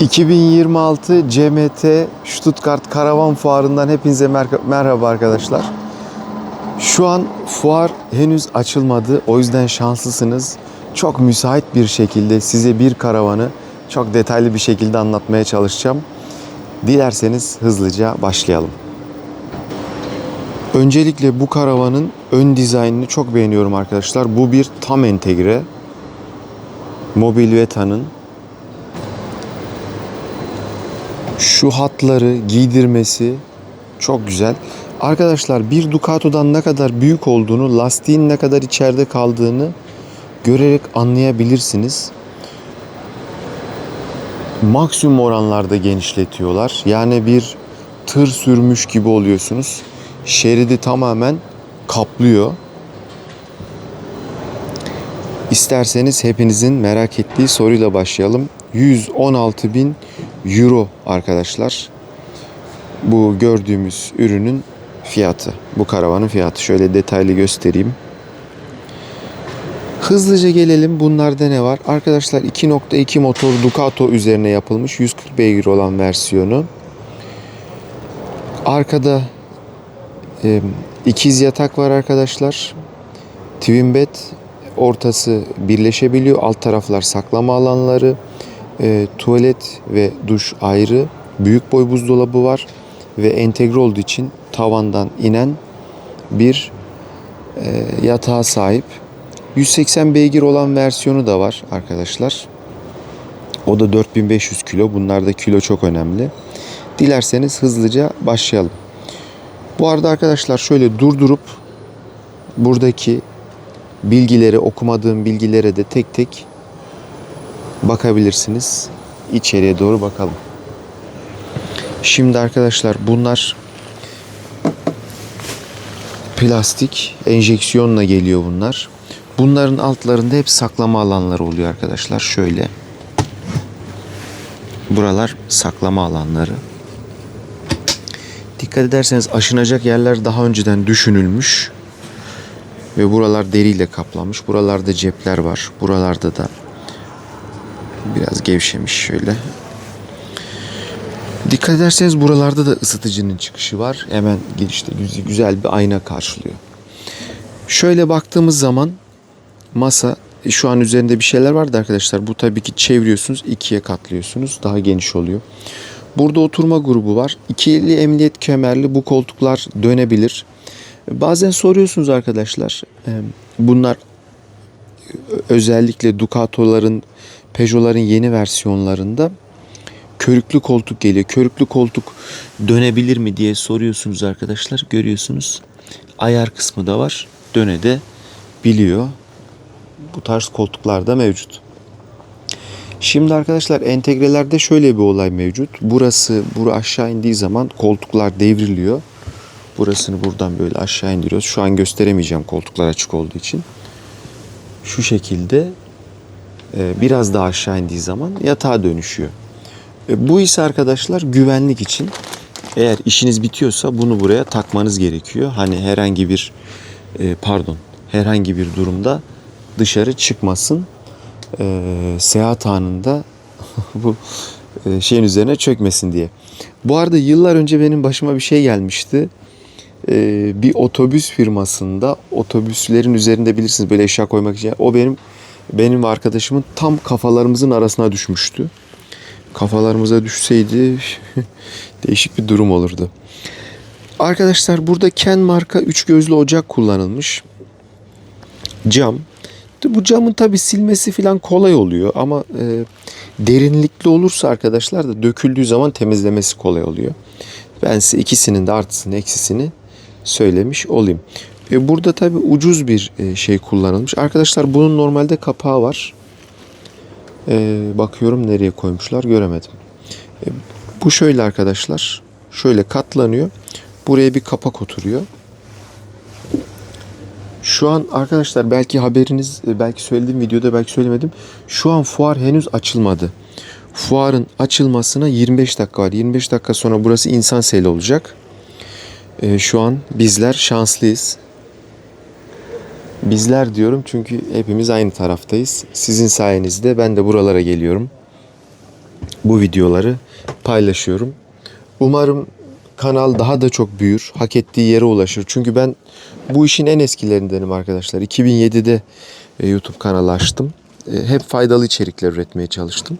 2026 CMT Stuttgart Karavan Fuarı'ndan hepinize mer- merhaba arkadaşlar. Şu an fuar henüz açılmadı. O yüzden şanslısınız. Çok müsait bir şekilde size bir karavanı çok detaylı bir şekilde anlatmaya çalışacağım. Dilerseniz hızlıca başlayalım. Öncelikle bu karavanın ön dizaynını çok beğeniyorum arkadaşlar. Bu bir tam entegre. Mobilveta'nın şu hatları giydirmesi çok güzel. Arkadaşlar bir Ducato'dan ne kadar büyük olduğunu, lastiğin ne kadar içeride kaldığını görerek anlayabilirsiniz. Maksimum oranlarda genişletiyorlar. Yani bir tır sürmüş gibi oluyorsunuz. Şeridi tamamen kaplıyor. İsterseniz hepinizin merak ettiği soruyla başlayalım. 116 bin euro arkadaşlar. Bu gördüğümüz ürünün fiyatı. Bu karavanın fiyatı. Şöyle detaylı göstereyim. Hızlıca gelelim. Bunlarda ne var? Arkadaşlar 2.2 motor Ducato üzerine yapılmış 140 beygir olan versiyonu. Arkada e, ikiz yatak var arkadaşlar. Twin bed ortası birleşebiliyor. Alt taraflar saklama alanları. E, tuvalet ve duş ayrı. Büyük boy buzdolabı var ve entegre olduğu için tavandan inen bir e, yatağa sahip. 180 beygir olan versiyonu da var arkadaşlar. O da 4500 kilo. Bunlarda kilo çok önemli. Dilerseniz hızlıca başlayalım. Bu arada arkadaşlar şöyle durdurup buradaki bilgileri okumadığım bilgilere de tek tek bakabilirsiniz. İçeriye doğru bakalım. Şimdi arkadaşlar bunlar plastik enjeksiyonla geliyor bunlar. Bunların altlarında hep saklama alanları oluyor arkadaşlar. Şöyle. Buralar saklama alanları. Dikkat ederseniz aşınacak yerler daha önceden düşünülmüş. Ve buralar deriyle kaplanmış. Buralarda cepler var. Buralarda da biraz gevşemiş şöyle. Dikkat ederseniz buralarda da ısıtıcının çıkışı var. Hemen girişte güz- güzel bir ayna karşılıyor. Şöyle baktığımız zaman masa e, şu an üzerinde bir şeyler vardı arkadaşlar. Bu tabii ki çeviriyorsunuz, ikiye katlıyorsunuz. Daha geniş oluyor. Burada oturma grubu var. İkili emniyet kemerli bu koltuklar dönebilir. Bazen soruyorsunuz arkadaşlar. e, Bunlar özellikle Ducato'ların, Peugeot'ların yeni versiyonlarında körüklü koltuk geliyor. Körüklü koltuk dönebilir mi diye soruyorsunuz arkadaşlar. Görüyorsunuz. Ayar kısmı da var. Döne de biliyor. Bu tarz koltuklar da mevcut. Şimdi arkadaşlar entegrelerde şöyle bir olay mevcut. Burası bura aşağı indiği zaman koltuklar devriliyor. Burasını buradan böyle aşağı indiriyoruz. Şu an gösteremeyeceğim koltuklar açık olduğu için. Şu şekilde biraz daha aşağı indiği zaman yatağa dönüşüyor. E, Bu ise arkadaşlar güvenlik için eğer işiniz bitiyorsa bunu buraya takmanız gerekiyor. Hani herhangi bir e, pardon herhangi bir durumda dışarı çıkmasın. E, seyahat anında bu e, şeyin üzerine çökmesin diye. Bu arada yıllar önce benim başıma bir şey gelmişti. E, bir otobüs firmasında otobüslerin üzerinde bilirsiniz böyle eşya koymak için. O benim benim ve arkadaşımın tam kafalarımızın arasına düşmüştü kafalarımıza düşseydi değişik bir durum olurdu. Arkadaşlar burada Ken marka 3 gözlü ocak kullanılmış. Cam. Bu camın tabi silmesi falan kolay oluyor ama e, derinlikli olursa arkadaşlar da döküldüğü zaman temizlemesi kolay oluyor. Ben size ikisinin de artısını eksisini söylemiş olayım. E, burada tabi ucuz bir e, şey kullanılmış. Arkadaşlar bunun normalde kapağı var. Ee, bakıyorum nereye koymuşlar göremedim. Bu şöyle arkadaşlar. Şöyle katlanıyor. Buraya bir kapak oturuyor. Şu an arkadaşlar belki haberiniz belki söylediğim videoda belki söylemedim. Şu an fuar henüz açılmadı. Fuarın açılmasına 25 dakika var. 25 dakika sonra burası insan seli olacak. Şu an bizler şanslıyız. Bizler diyorum çünkü hepimiz aynı taraftayız. Sizin sayenizde ben de buralara geliyorum. bu videoları paylaşıyorum. Umarım kanal daha da çok büyür, hak ettiği yere ulaşır. Çünkü ben bu işin en eskilerindenim arkadaşlar. 2007'de e, YouTube kanalı açtım. E, Hep faydalı içerikler üretmeye çalıştım.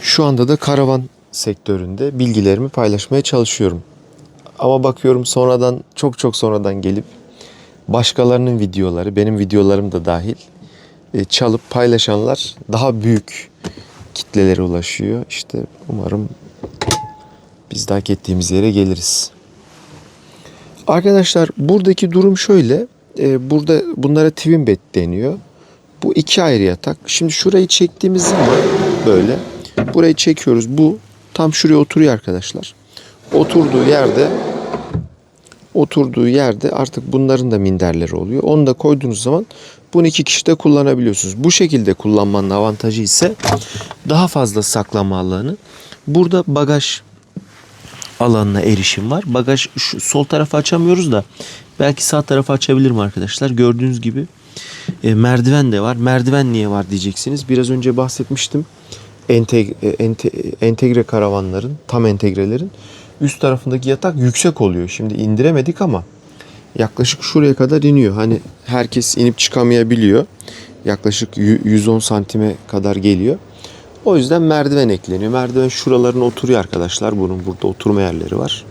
Şu anda da karavan sektöründe bilgilerimi paylaşmaya çalışıyorum. Ama bakıyorum sonradan çok çok sonradan gelip başkalarının videoları, benim videolarım da dahil e, çalıp paylaşanlar daha büyük kitlelere ulaşıyor. İşte umarım biz de ettiğimiz yere geliriz. Arkadaşlar buradaki durum şöyle. E, burada bunlara twin bed deniyor. Bu iki ayrı yatak. Şimdi şurayı çektiğimiz zaman böyle burayı çekiyoruz. Bu tam şuraya oturuyor arkadaşlar. Oturduğu yerde oturduğu yerde artık bunların da minderleri oluyor. Onu da koyduğunuz zaman bunu iki kişi de kullanabiliyorsunuz. Bu şekilde kullanmanın avantajı ise daha fazla saklama alanı. Burada bagaj alanına erişim var. Bagaj şu sol tarafı açamıyoruz da belki sağ tarafı açabilirim arkadaşlar. Gördüğünüz gibi e, merdiven de var. Merdiven niye var diyeceksiniz. Biraz önce bahsetmiştim. Entegre, ente, entegre karavanların, tam entegrelerin üst tarafındaki yatak yüksek oluyor. Şimdi indiremedik ama yaklaşık şuraya kadar iniyor. Hani herkes inip çıkamayabiliyor. Yaklaşık yü- 110 santime kadar geliyor. O yüzden merdiven ekleniyor. Merdiven şuralarına oturuyor arkadaşlar. Bunun burada oturma yerleri var.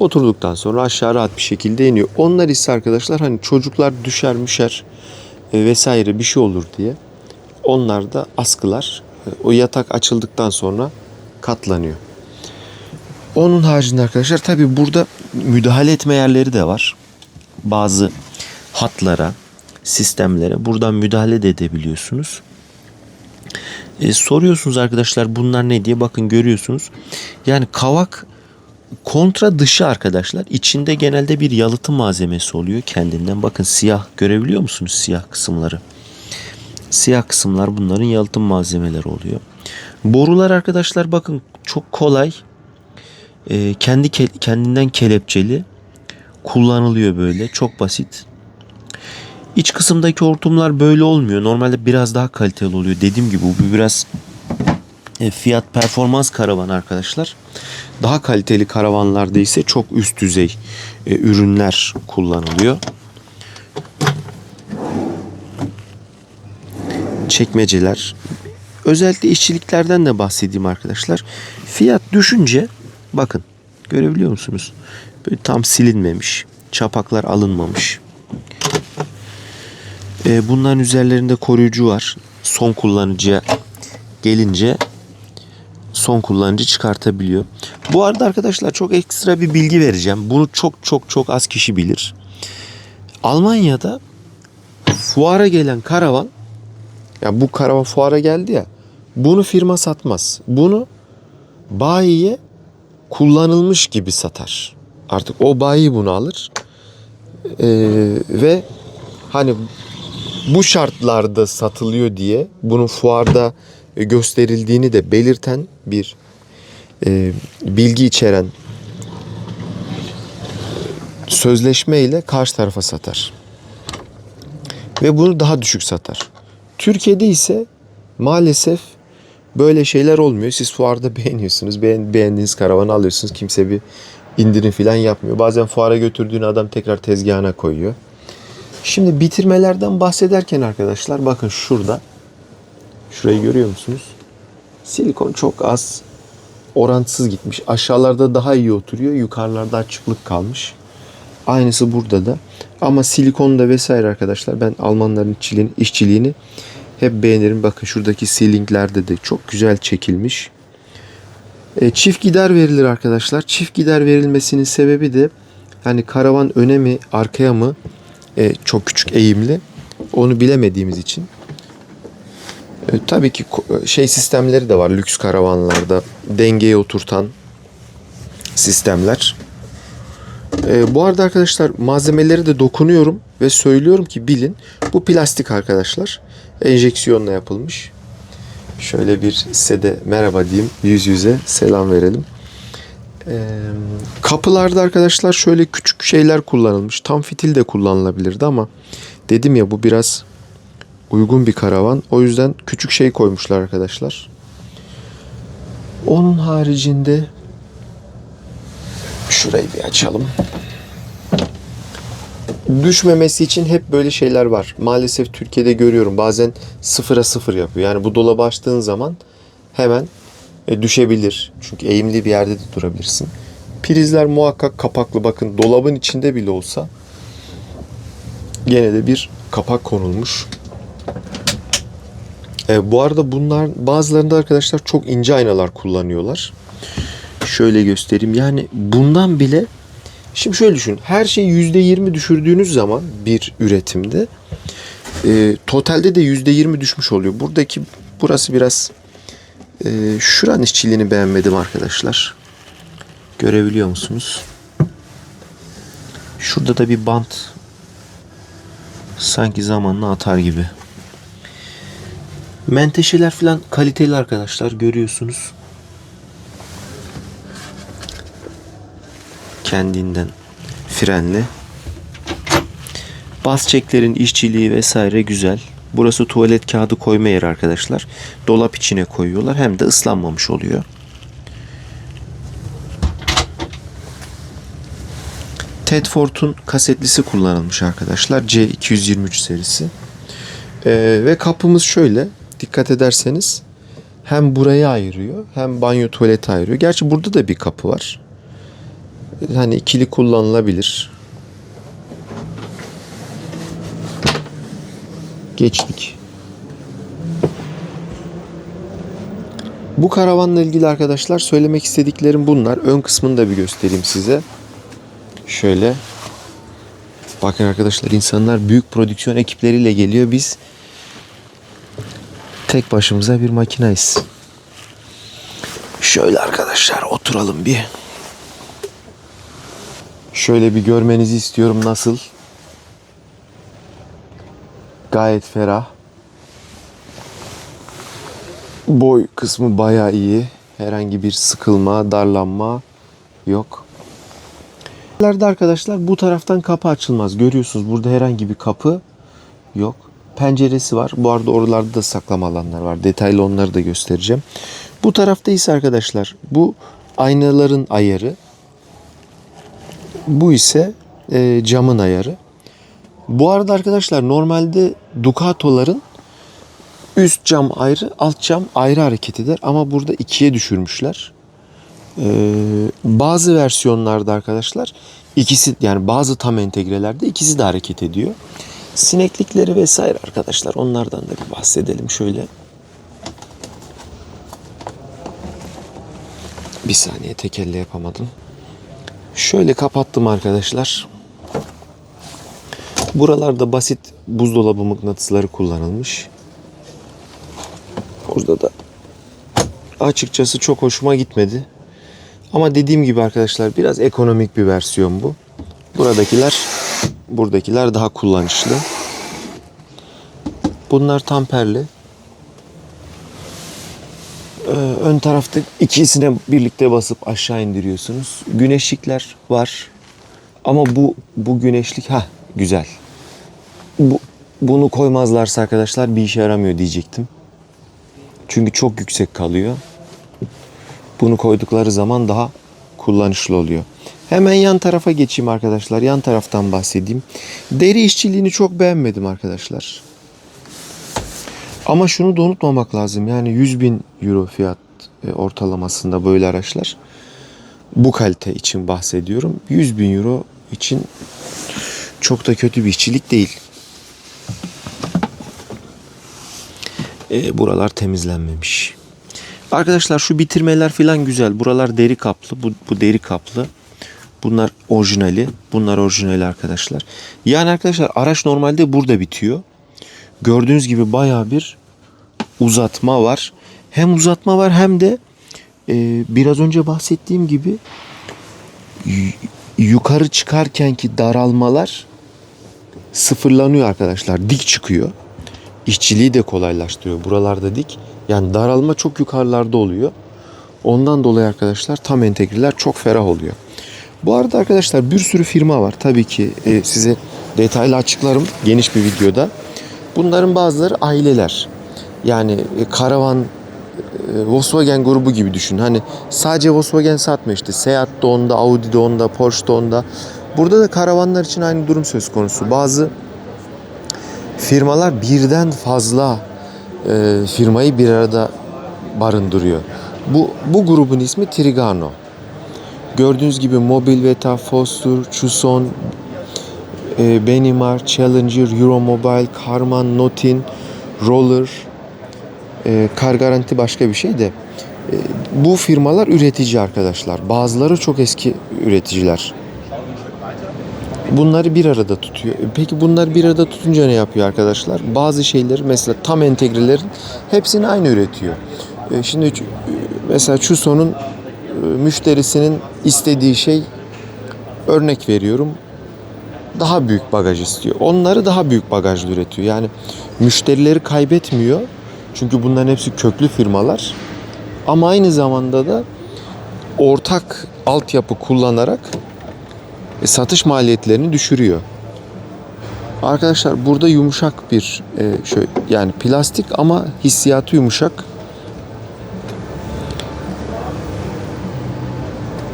Oturduktan sonra aşağı rahat bir şekilde iniyor. Onlar ise arkadaşlar hani çocuklar düşer müşer e, vesaire bir şey olur diye. Onlar da askılar. E, O yatak açıldıktan sonra katlanıyor. Onun haricinde arkadaşlar tabi burada müdahale etme yerleri de var. Bazı hatlara, sistemlere buradan müdahale de edebiliyorsunuz. E, soruyorsunuz arkadaşlar bunlar ne diye bakın görüyorsunuz. Yani kavak kontra dışı arkadaşlar. İçinde genelde bir yalıtım malzemesi oluyor kendinden. Bakın siyah görebiliyor musunuz siyah kısımları? Siyah kısımlar bunların yalıtım malzemeleri oluyor. Borular arkadaşlar bakın çok kolay. E, kendi ke- kendinden kelepçeli kullanılıyor böyle. Çok basit. İç kısımdaki hortumlar böyle olmuyor. Normalde biraz daha kaliteli oluyor. Dediğim gibi bu biraz e, fiyat performans karavan arkadaşlar. Daha kaliteli karavanlarda ise çok üst düzey e, ürünler kullanılıyor. Çekmeceler. Özellikle işçiliklerden de bahsedeyim arkadaşlar. Fiyat düşünce bakın görebiliyor musunuz? Böyle tam silinmemiş. Çapaklar alınmamış. E, bunların üzerlerinde koruyucu var. Son kullanıcıya gelince son kullanıcı çıkartabiliyor. Bu arada arkadaşlar çok ekstra bir bilgi vereceğim. Bunu çok çok çok az kişi bilir. Almanya'da fuara gelen karavan ya bu karavan fuara geldi ya bunu firma satmaz. Bunu bayiye kullanılmış gibi satar. Artık o bayi bunu alır. Ee, ve hani bu şartlarda satılıyor diye bunun fuarda e, gösterildiğini de belirten bir e, bilgi içeren sözleşme ile karşı tarafa satar. Ve bunu daha düşük satar. Türkiye'de ise maalesef böyle şeyler olmuyor. Siz fuarda beğeniyorsunuz. Beğen, beğendiğiniz karavanı alıyorsunuz. Kimse bir indirim falan yapmıyor. Bazen fuara götürdüğün adam tekrar tezgahına koyuyor. Şimdi bitirmelerden bahsederken arkadaşlar bakın şurada. Şurayı görüyor musunuz? Silikon çok az orantısız gitmiş. Aşağılarda daha iyi oturuyor. Yukarılarda açıklık kalmış. Aynısı burada da. Ama silikonda vesaire arkadaşlar ben Almanların işçiliğini, işçiliğini hep beğenirim. Bakın şuradaki sealinglerde de çok güzel çekilmiş. E, çift gider verilir arkadaşlar. Çift gider verilmesinin sebebi de hani karavan öne mi arkaya mı e, çok küçük eğimli onu bilemediğimiz için. E, tabii ki şey sistemleri de var lüks karavanlarda dengeye oturtan sistemler. E, bu arada arkadaşlar malzemeleri de dokunuyorum ve söylüyorum ki bilin bu plastik arkadaşlar enjeksiyonla yapılmış. Şöyle bir size de merhaba diyeyim yüz yüze selam verelim. Ee, kapılarda arkadaşlar şöyle küçük şeyler kullanılmış. Tam fitil de kullanılabilirdi ama dedim ya bu biraz uygun bir karavan. O yüzden küçük şey koymuşlar arkadaşlar. Onun haricinde şurayı bir açalım. Düşmemesi için hep böyle şeyler var. Maalesef Türkiye'de görüyorum. Bazen sıfıra sıfır yapıyor. Yani bu dolabı açtığın zaman hemen e, düşebilir. Çünkü eğimli bir yerde de durabilirsin. Prizler muhakkak kapaklı. Bakın dolabın içinde bile olsa gene de bir kapak konulmuş. E, bu arada bunlar bazılarında arkadaşlar çok ince aynalar kullanıyorlar. Şöyle göstereyim. Yani bundan bile şimdi şöyle düşün. Her şeyi %20 düşürdüğünüz zaman bir üretimde e, totalde de %20 düşmüş oluyor. Buradaki burası biraz e, şuranın işçiliğini beğenmedim arkadaşlar. Görebiliyor musunuz? Şurada da bir bant sanki zamanla atar gibi. Menteşeler falan kaliteli arkadaşlar görüyorsunuz. Kendinden frenli. Bas çeklerin işçiliği vesaire güzel. Burası tuvalet kağıdı koyma yeri arkadaşlar. Dolap içine koyuyorlar hem de ıslanmamış oluyor. Tedford'un kasetlisi kullanılmış arkadaşlar. C223 serisi. Ee, ve kapımız şöyle. Dikkat ederseniz hem burayı ayırıyor hem banyo tuvaleti ayırıyor. Gerçi burada da bir kapı var. Hani ikili kullanılabilir. Geçtik. Bu karavanla ilgili arkadaşlar söylemek istediklerim bunlar. Ön kısmını da bir göstereyim size. Şöyle. Bakın arkadaşlar insanlar büyük prodüksiyon ekipleriyle geliyor. Biz tek başımıza bir makinayız. Şöyle arkadaşlar oturalım bir. Şöyle bir görmenizi istiyorum nasıl. Gayet ferah. Boy kısmı bayağı iyi. Herhangi bir sıkılma, darlanma yok. Arkadaşlar bu taraftan kapı açılmaz. Görüyorsunuz burada herhangi bir kapı yok. Penceresi var. Bu arada oralarda da saklama alanlar var. Detaylı onları da göstereceğim. Bu tarafta ise arkadaşlar bu aynaların ayarı. Bu ise e, camın ayarı. Bu arada arkadaşlar normalde Ducato'ların üst cam ayrı, alt cam ayrı hareket eder. Ama burada ikiye düşürmüşler. Ee, bazı versiyonlarda arkadaşlar ikisi yani bazı tam entegrelerde ikisi de hareket ediyor. Sineklikleri vesaire arkadaşlar onlardan da bir bahsedelim şöyle. Bir saniye tek elle yapamadım. Şöyle kapattım arkadaşlar. Buralarda basit buzdolabı mıknatısları kullanılmış. Burada da açıkçası çok hoşuma gitmedi. Ama dediğim gibi arkadaşlar biraz ekonomik bir versiyon bu. Buradakiler buradakiler daha kullanışlı. Bunlar tamperli. Ee, ön tarafta ikisine birlikte basıp aşağı indiriyorsunuz. Güneşlikler var. Ama bu bu güneşlik ha güzel. Bu bunu koymazlarsa arkadaşlar bir işe yaramıyor diyecektim. Çünkü çok yüksek kalıyor. Bunu koydukları zaman daha kullanışlı oluyor. Hemen yan tarafa geçeyim arkadaşlar. Yan taraftan bahsedeyim. Deri işçiliğini çok beğenmedim arkadaşlar. Ama şunu da unutmamak lazım. Yani 100 bin euro fiyat e, ortalamasında böyle araçlar. Bu kalite için bahsediyorum. 100 bin euro için çok da kötü bir işçilik değil. E, buralar temizlenmemiş. Arkadaşlar şu bitirmeler falan güzel. Buralar deri kaplı. Bu, bu deri kaplı. Bunlar orijinali. Bunlar orijinali arkadaşlar. Yani arkadaşlar araç normalde burada bitiyor. Gördüğünüz gibi baya bir uzatma var. Hem uzatma var hem de e, biraz önce bahsettiğim gibi yukarı çıkarkenki daralmalar sıfırlanıyor arkadaşlar. Dik çıkıyor. İşçiliği de kolaylaştırıyor. Buralarda dik. Yani daralma çok yukarılarda oluyor. Ondan dolayı arkadaşlar tam entegreler çok ferah oluyor. Bu arada arkadaşlar bir sürü firma var. Tabii ki e, size detaylı açıklarım geniş bir videoda. Bunların bazıları aileler. Yani e, karavan e, Volkswagen grubu gibi düşün. Hani sadece Volkswagen satmıyor işte. Seat de onda, Audi de onda, Porsche de onda. Burada da karavanlar için aynı durum söz konusu. Bazı firmalar birden fazla e, firmayı bir arada barındırıyor. Bu bu grubun ismi Trigano. Gördüğünüz gibi Mobil Veta, Foster, Tucson, e, Benimar, Challenger, Euromobile, Karman, Notin, Roller, e, Kar Garanti başka bir şey de. E, bu firmalar üretici arkadaşlar. Bazıları çok eski üreticiler. Bunları bir arada tutuyor. E, Peki bunlar bir arada tutunca ne yapıyor arkadaşlar? Bazı şeyleri mesela tam entegrelerin hepsini aynı üretiyor. E, Şimdi ç- mesela Chuson'un e, müşterisinin istediği şey örnek veriyorum daha büyük bagaj istiyor. Onları daha büyük bagajlı üretiyor. Yani müşterileri kaybetmiyor. Çünkü bunların hepsi köklü firmalar. Ama aynı zamanda da ortak altyapı kullanarak e, satış maliyetlerini düşürüyor. Arkadaşlar burada yumuşak bir e, şöyle yani plastik ama hissiyatı yumuşak.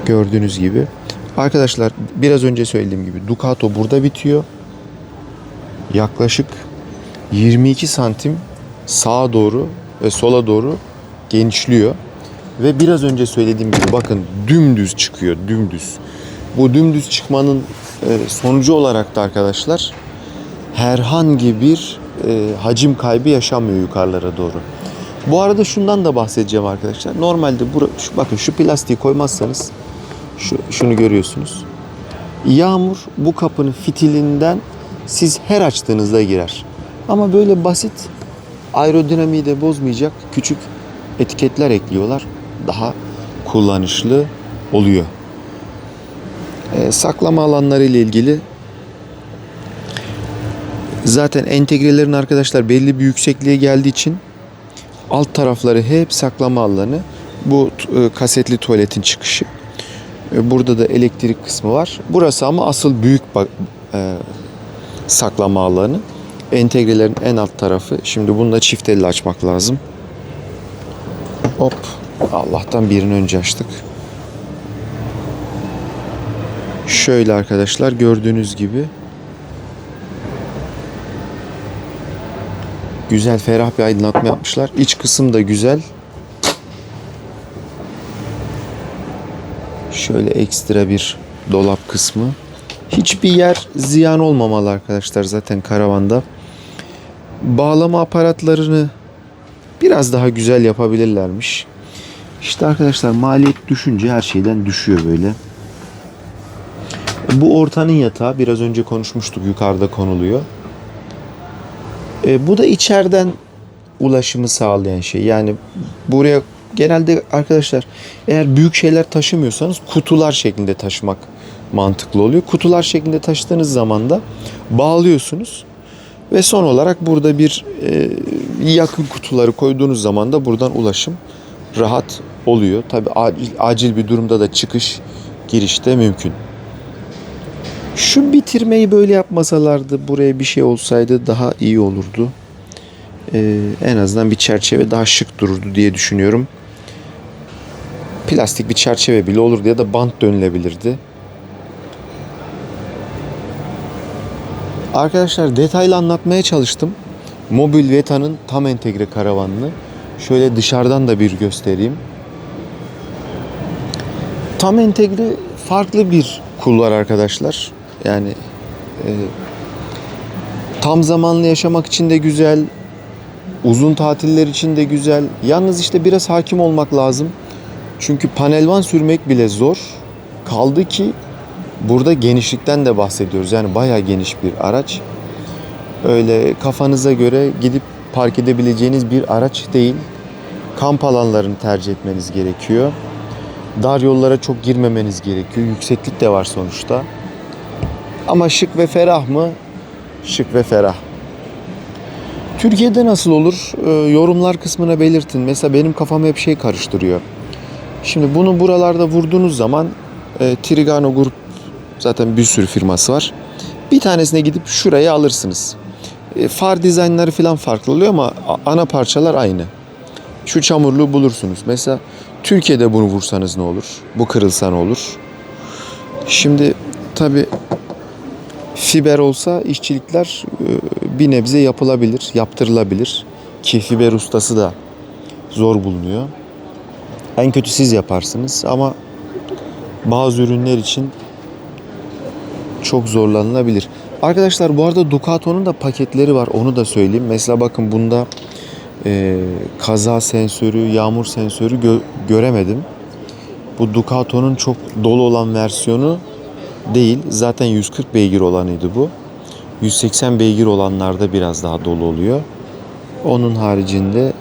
Gördüğünüz gibi. Arkadaşlar biraz önce söylediğim gibi Ducato burada bitiyor. Yaklaşık 22 santim sağa doğru ve sola doğru genişliyor. Ve biraz önce söylediğim gibi bakın dümdüz çıkıyor dümdüz. Bu dümdüz çıkmanın e, sonucu olarak da arkadaşlar herhangi bir e, hacim kaybı yaşanmıyor yukarılara doğru. Bu arada şundan da bahsedeceğim arkadaşlar. Normalde bura, şu, bakın şu plastiği koymazsanız şu, şunu görüyorsunuz. Yağmur bu kapının fitilinden siz her açtığınızda girer. Ama böyle basit aerodinamiği de bozmayacak küçük etiketler ekliyorlar. Daha kullanışlı oluyor. Ee, saklama alanları ile ilgili zaten entegrelerin arkadaşlar belli bir yüksekliğe geldiği için alt tarafları hep saklama alanı. Bu e, kasetli tuvaletin çıkışı. E, Burada da elektrik kısmı var. Burası ama asıl büyük e, saklama alanı. Entegrelerin en alt tarafı. Şimdi bunu da çift elle açmak lazım. Hop. Allah'tan birini önce açtık. Şöyle arkadaşlar gördüğünüz gibi güzel ferah bir aydınlatma yapmışlar. İç kısım da güzel. Şöyle ekstra bir dolap kısmı. Hiçbir yer ziyan olmamalı arkadaşlar zaten karavanda. Bağlama aparatlarını biraz daha güzel yapabilirlermiş. İşte arkadaşlar maliyet düşünce her şeyden düşüyor böyle. Bu ortanın yatağı biraz önce konuşmuştuk yukarıda konuluyor. E, bu da içeriden ulaşımı sağlayan şey. Yani buraya genelde arkadaşlar eğer büyük şeyler taşımıyorsanız kutular şeklinde taşımak mantıklı oluyor. Kutular şeklinde taşıdığınız zaman da bağlıyorsunuz ve son olarak burada bir e, yakın kutuları koyduğunuz zaman da buradan ulaşım rahat oluyor. Tabi acil, acil bir durumda da çıkış girişte mümkün. Şu bitirmeyi böyle yapmasalardı buraya bir şey olsaydı daha iyi olurdu. Ee, en azından bir çerçeve daha şık dururdu diye düşünüyorum. Plastik bir çerçeve bile olurdu ya da bant dönülebilirdi. Arkadaşlar detaylı anlatmaya çalıştım. Mobil Veta'nın tam entegre karavanını. Şöyle dışarıdan da bir göstereyim. Tam entegre farklı bir kulvar arkadaşlar. Yani e, tam zamanlı yaşamak için de güzel, uzun tatiller için de güzel. Yalnız işte biraz hakim olmak lazım. Çünkü panelvan sürmek bile zor. Kaldı ki burada genişlikten de bahsediyoruz. Yani bayağı geniş bir araç. Öyle kafanıza göre gidip park edebileceğiniz bir araç değil. Kamp alanlarını tercih etmeniz gerekiyor. Dar yollara çok girmemeniz gerekiyor. Yükseklik de var sonuçta. Ama şık ve ferah mı? Şık ve ferah. Türkiye'de nasıl olur? Ee, yorumlar kısmına belirtin. Mesela benim kafam hep şey karıştırıyor. Şimdi bunu buralarda vurduğunuz zaman e, Trigano Grup zaten bir sürü firması var. Bir tanesine gidip şuraya alırsınız. E, far dizaynları falan farklı oluyor ama ana parçalar aynı. Şu çamurluğu bulursunuz. Mesela Türkiye'de bunu vursanız ne olur? Bu kırılsa ne olur? Şimdi tabi fiber olsa işçilikler e, bir nebze yapılabilir, yaptırılabilir. Ki fiber ustası da zor bulunuyor. En kötü siz yaparsınız ama bazı ürünler için çok zorlanılabilir. Arkadaşlar bu arada Ducato'nun da paketleri var onu da söyleyeyim. Mesela bakın bunda e, kaza sensörü, yağmur sensörü gö- göremedim. Bu Ducato'nun çok dolu olan versiyonu değil. Zaten 140 beygir olanıydı bu. 180 beygir olanlarda biraz daha dolu oluyor. Onun haricinde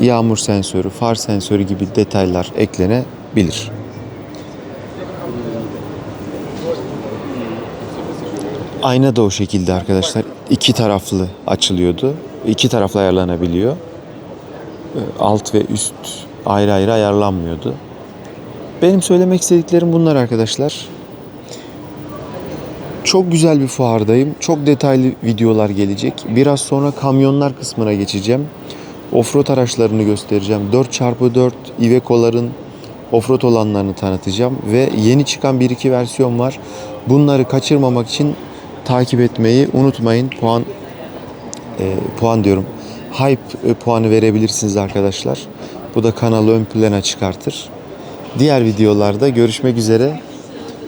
yağmur sensörü, far sensörü gibi detaylar eklenebilir. Ayna da o şekilde arkadaşlar. iki taraflı açılıyordu. İki taraflı ayarlanabiliyor. Ee, Alt ve üst ayrı ayrı ayarlanmıyordu. Benim söylemek istediklerim bunlar arkadaşlar. Çok güzel bir fuardayım. Çok detaylı videolar gelecek. Biraz sonra kamyonlar kısmına geçeceğim. Offroad araçlarını göstereceğim. 4x4 Iveco'ların offroad olanlarını tanıtacağım. Ve yeni çıkan 1-2 versiyon var. Bunları kaçırmamak için takip etmeyi unutmayın. Puan e, puan diyorum. Hype e, puanı verebilirsiniz arkadaşlar. Bu da kanalı ön plana çıkartır. Diğer videolarda görüşmek üzere.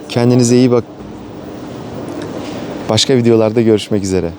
Kendinize iyi bak. Başka videolarda görüşmek üzere.